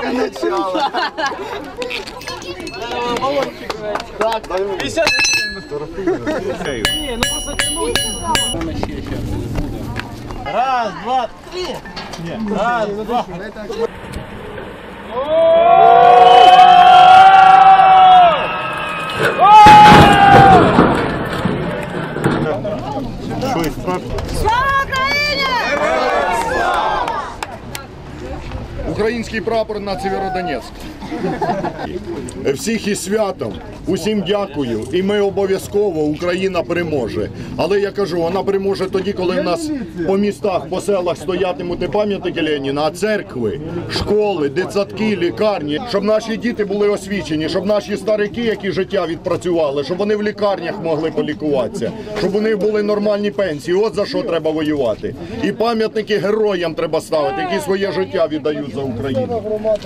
только. Так, 50 Не, ну просто Раз, два, три. Раз, два. Что, і страшно? Слава Україні! Український прапор на Сєвєродонецьк. Всіх із святом, усім дякую, і ми обов'язково Україна переможе. Але я кажу, вона переможе тоді, коли в нас по містах, по селах стоятимуть не пам'ятники Леніна, а церкви, школи, дитсадки, лікарні, щоб наші діти були освічені, щоб наші старики, які життя відпрацювали, щоб вони в лікарнях могли полікуватися, щоб у них були нормальні пенсії. От за що треба воювати. І пам'ятники героям треба ставити, які своє життя віддають за Україну.